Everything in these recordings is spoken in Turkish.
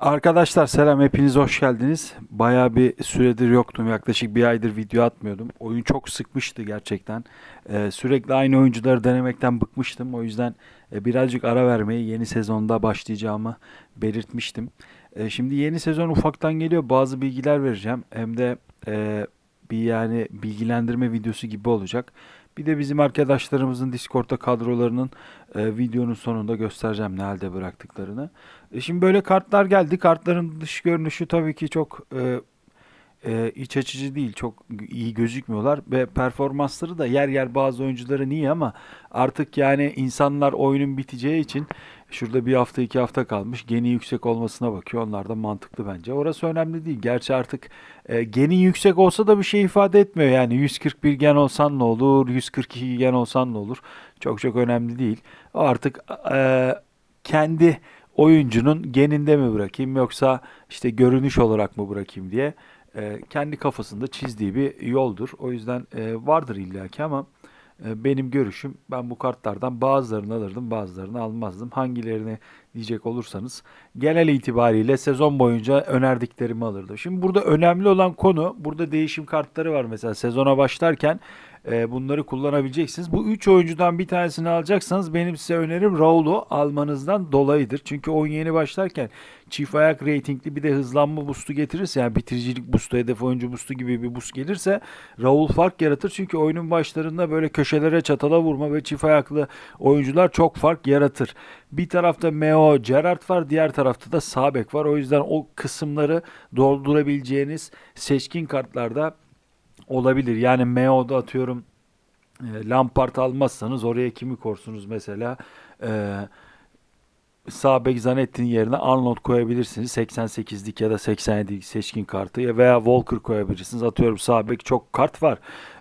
Arkadaşlar selam hepiniz hoş geldiniz. Bayağı bir süredir yoktum. Yaklaşık bir aydır video atmıyordum. Oyun çok sıkmıştı gerçekten. Ee, sürekli aynı oyuncuları denemekten bıkmıştım. O yüzden e, birazcık ara vermeyi yeni sezonda başlayacağımı belirtmiştim. E, şimdi yeni sezon ufaktan geliyor. Bazı bilgiler vereceğim. Hem de e, bir yani bilgilendirme videosu gibi olacak. Bir de bizim arkadaşlarımızın Discord'da kadrolarının e, videonun sonunda göstereceğim ne halde bıraktıklarını. E şimdi böyle kartlar geldi. Kartların dış görünüşü tabii ki çok e, e, iç açıcı değil. Çok iyi gözükmüyorlar ve performansları da yer yer bazı oyuncuların iyi ama artık yani insanlar oyunun biteceği için şurada bir hafta iki hafta kalmış. Geni yüksek olmasına bakıyor. Onlar da mantıklı bence. Orası önemli değil. Gerçi artık e, genin yüksek olsa da bir şey ifade etmiyor. Yani 141 gen olsan ne olur, 142 gen olsan ne olur. Çok çok önemli değil. O artık e, kendi oyuncunun geninde mi bırakayım yoksa işte görünüş olarak mı bırakayım diye e, kendi kafasında çizdiği bir yoldur. O yüzden e, vardır illaki ama e, benim görüşüm ben bu kartlardan bazılarını alırdım bazılarını almazdım. Hangilerini diyecek olursanız genel itibariyle sezon boyunca önerdiklerimi alırdım. Şimdi burada önemli olan konu burada değişim kartları var mesela sezona başlarken e, bunları kullanabileceksiniz. Bu üç oyuncudan bir tanesini alacaksanız benim size önerim Raul'u almanızdan dolayıdır. Çünkü oyun yeni başlarken çift ayak reytingli bir de hızlanma boost'u getirirse yani bitiricilik boost'u, hedef oyuncu boost'u gibi bir boost gelirse Raul fark yaratır. Çünkü oyunun başlarında böyle köşelere çatala vurma ve çift ayaklı oyuncular çok fark yaratır. Bir tarafta Meo, Gerrard var, diğer tarafta da Sabek var. O yüzden o kısımları doldurabileceğiniz seçkin kartlarda olabilir. Yani Meo'da atıyorum e, Lampard almazsanız oraya kimi korsunuz mesela? E, sağ bek Zanetti'nin yerine Arnold koyabilirsiniz. 88'lik ya da 87'lik seçkin kartı ya veya Walker koyabilirsiniz. Atıyorum sağ bek çok kart var.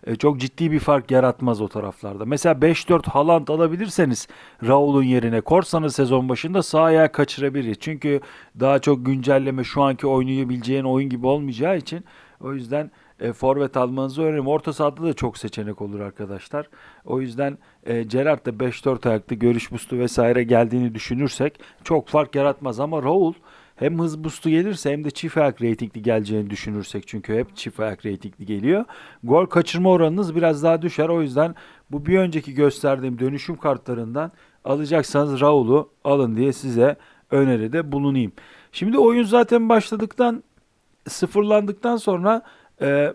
E, çok ciddi bir fark yaratmaz o taraflarda. Mesela 5-4 Haaland alabilirseniz Raul'un yerine korsanız sezon başında sağ ayağı kaçırabilir. Çünkü daha çok güncelleme şu anki oynayabileceğin oyun gibi olmayacağı için o yüzden e, forvet almanızı öneririm. Orta sahada da çok seçenek olur arkadaşlar. O yüzden e, Gerrard da 5-4 ayakta görüş boost'u vesaire geldiğini düşünürsek çok fark yaratmaz ama Raul hem hız boost'u gelirse hem de çift ayak reytingli geleceğini düşünürsek çünkü hep çift ayak reytingli geliyor. Gol kaçırma oranınız biraz daha düşer. O yüzden bu bir önceki gösterdiğim dönüşüm kartlarından alacaksanız Raul'u alın diye size öneride bulunayım. Şimdi oyun zaten başladıktan sıfırlandıktan sonra e,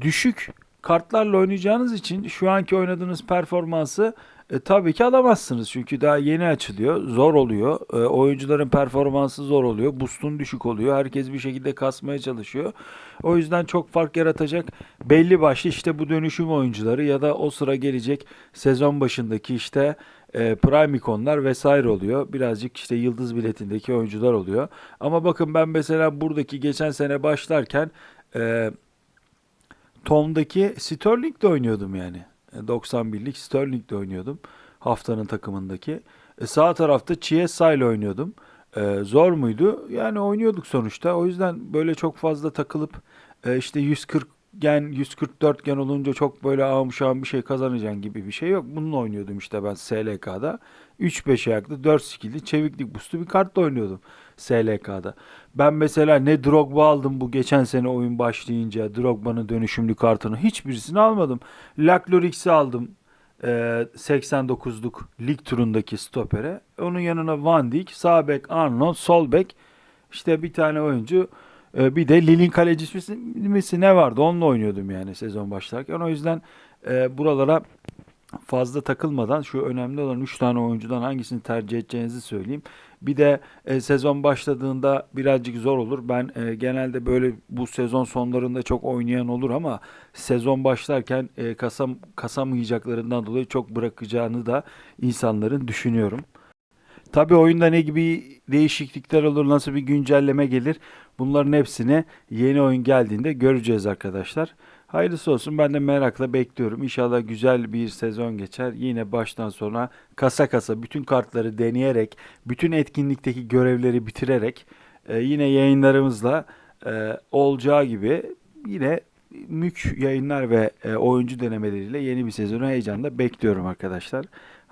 düşük kartlarla oynayacağınız için şu anki oynadığınız performansı e, tabii ki alamazsınız. Çünkü daha yeni açılıyor. Zor oluyor. E, oyuncuların performansı zor oluyor. Boost'un düşük oluyor. Herkes bir şekilde kasmaya çalışıyor. O yüzden çok fark yaratacak belli başlı işte bu dönüşüm oyuncuları ya da o sıra gelecek sezon başındaki işte e, prime ikonlar vesaire oluyor. Birazcık işte yıldız biletindeki oyuncular oluyor. Ama bakın ben mesela buradaki geçen sene başlarken e, Tom'daki Sterling'de oynuyordum yani. E, 91'lik Sterling'de oynuyordum. Haftanın takımındaki. E, sağ tarafta Chiesa ile oynuyordum. E, zor muydu? Yani oynuyorduk sonuçta. O yüzden böyle çok fazla takılıp e, işte 140 gen 144 gen olunca çok böyle ağım bir şey kazanacaksın gibi bir şey yok. Bununla oynuyordum işte ben SLK'da. 3-5 ayaklı 4 skill'li çeviklik boost'u bir kartla oynuyordum SLK'da. Ben mesela ne Drogba aldım bu geçen sene oyun başlayınca Drogba'nın dönüşümlü kartını hiçbirisini almadım. Laclorix'i aldım e, 89'luk lig turundaki stopere. Onun yanına Van Dijk, sağ bek Arnold, sol bek işte bir tane oyuncu e, bir de Lille'in kalecisi ne vardı onunla oynuyordum yani sezon başlarken. O yüzden e, buralara fazla takılmadan şu önemli olan 3 tane oyuncudan hangisini tercih edeceğinizi söyleyeyim. Bir de e, sezon başladığında birazcık zor olur. Ben e, genelde böyle bu sezon sonlarında çok oynayan olur ama sezon başlarken e, kasam kasamayacaklarından dolayı çok bırakacağını da insanların düşünüyorum. Tabii oyunda ne gibi değişiklikler olur, nasıl bir güncelleme gelir bunların hepsini yeni oyun geldiğinde göreceğiz arkadaşlar. Hayırlısı olsun ben de merakla bekliyorum. İnşallah güzel bir sezon geçer. Yine baştan sona kasa kasa bütün kartları deneyerek, bütün etkinlikteki görevleri bitirerek e, yine yayınlarımızla e, olacağı gibi yine mük yayınlar ve e, oyuncu denemeleriyle yeni bir sezonu heyecanla bekliyorum arkadaşlar.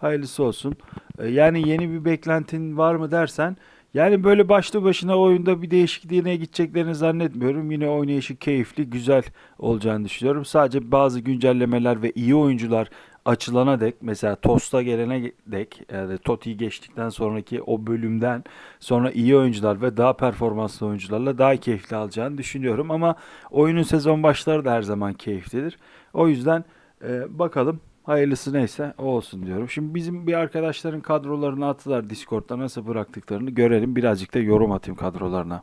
Hayırlısı olsun. E, yani yeni bir beklentin var mı dersen Yani böyle başlı başına oyunda bir değişikliğine gideceklerini zannetmiyorum. Yine oynayışı keyifli, güzel olacağını düşünüyorum. Sadece bazı güncellemeler ve iyi oyuncular açılana dek mesela Tosta gelene dek yani Toti'yi geçtikten sonraki o bölümden sonra iyi oyuncular ve daha performanslı oyuncularla daha keyifli alacağını düşünüyorum. Ama oyunun sezon başları da her zaman keyiflidir. O yüzden e, bakalım hayırlısı neyse o olsun diyorum. Şimdi bizim bir arkadaşların kadrolarını attılar Discord'da nasıl bıraktıklarını görelim. Birazcık da yorum atayım kadrolarına.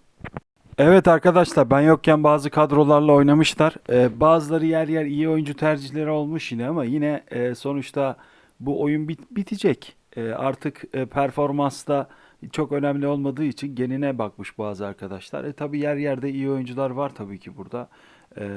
Evet arkadaşlar ben yokken bazı kadrolarla oynamışlar. Ee, bazıları yer yer iyi oyuncu tercihleri olmuş yine ama yine e, sonuçta bu oyun bit- bitecek. E, artık e, performansta çok önemli olmadığı için genine bakmış bazı arkadaşlar. E tabii yer yerde iyi oyuncular var tabii ki burada. E,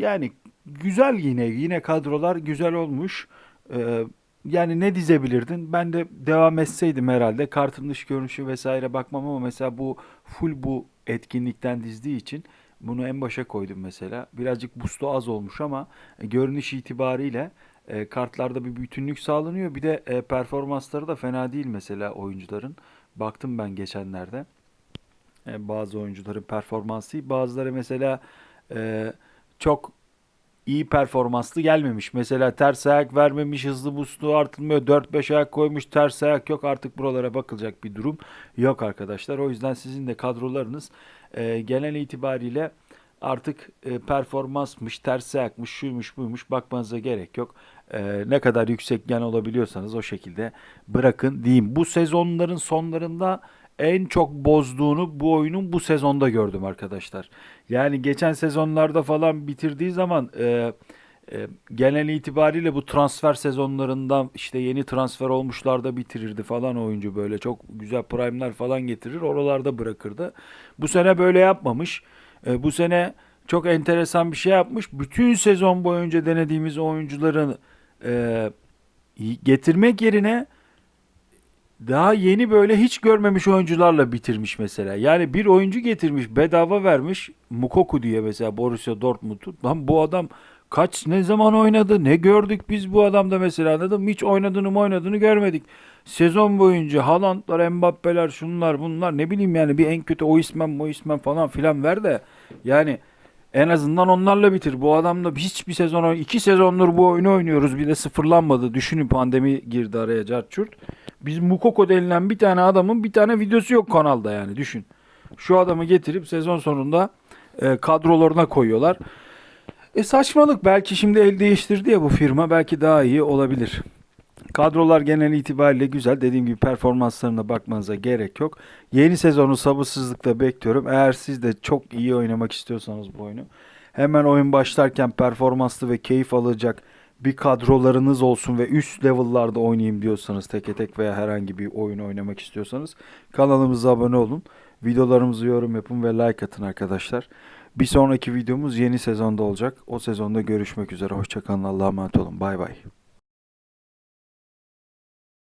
yani güzel yine yine kadrolar güzel olmuş. Ee, yani ne dizebilirdin? Ben de devam etseydim herhalde. Kartın dış görünüşü vesaire bakmam ama mesela bu full bu etkinlikten dizdiği için bunu en başa koydum mesela. Birazcık boost'u az olmuş ama e, görünüş itibariyle e, kartlarda bir bütünlük sağlanıyor. Bir de e, performansları da fena değil mesela oyuncuların. Baktım ben geçenlerde. Bazı oyuncuların performansı. Bazıları mesela e, çok iyi performanslı gelmemiş. Mesela ters ayak vermemiş, hızlı boost'u artırmıyor. 4-5 ayak koymuş, ters ayak yok. Artık buralara bakılacak bir durum yok arkadaşlar. O yüzden sizin de kadrolarınız e, genel itibariyle artık e, performansmış, ters ayakmış, şuymuş, buymuş bakmanıza gerek yok. E, ne kadar yüksek gen olabiliyorsanız o şekilde bırakın diyeyim. Bu sezonların sonlarında en çok bozduğunu bu oyunun bu sezonda gördüm arkadaşlar. Yani geçen sezonlarda falan bitirdiği zaman e, e, genel itibariyle bu transfer sezonlarından işte yeni transfer olmuşlarda bitirirdi falan oyuncu böyle çok güzel prime'lar falan getirir oralarda bırakırdı. Bu sene böyle yapmamış. E, bu sene çok enteresan bir şey yapmış. Bütün sezon boyunca denediğimiz oyuncuların e, getirmek yerine daha yeni böyle hiç görmemiş oyuncularla bitirmiş mesela. Yani bir oyuncu getirmiş, bedava vermiş. Mukoku diye mesela Borussia Dortmund'u. Lan bu adam kaç ne zaman oynadı? Ne gördük biz bu adamda mesela anladın mı? Hiç oynadığını mı oynadığını görmedik. Sezon boyunca Haaland'lar, Mbappe'ler, şunlar bunlar ne bileyim yani bir en kötü o ismen o ismen falan filan ver de yani en azından onlarla bitir. Bu adamla hiçbir sezon, iki sezondur bu oyunu oynuyoruz. Bir de sıfırlanmadı. Düşünün pandemi girdi araya carçurt. Biz Mukoko denilen bir tane adamın bir tane videosu yok kanalda yani düşün. Şu adamı getirip sezon sonunda e, kadrolarına koyuyorlar. E saçmalık belki şimdi el değiştirdi ya bu firma belki daha iyi olabilir. Kadrolar genel itibariyle güzel. Dediğim gibi performanslarına bakmanıza gerek yok. Yeni sezonu sabırsızlıkla bekliyorum. Eğer siz de çok iyi oynamak istiyorsanız bu oyunu hemen oyun başlarken performanslı ve keyif alacak bir kadrolarınız olsun ve üst level'larda oynayayım diyorsanız teke tek veya herhangi bir oyun oynamak istiyorsanız kanalımıza abone olun. Videolarımızı yorum yapın ve like atın arkadaşlar. Bir sonraki videomuz yeni sezonda olacak. O sezonda görüşmek üzere. Hoşçakalın. Allah'a emanet olun. Bay bay.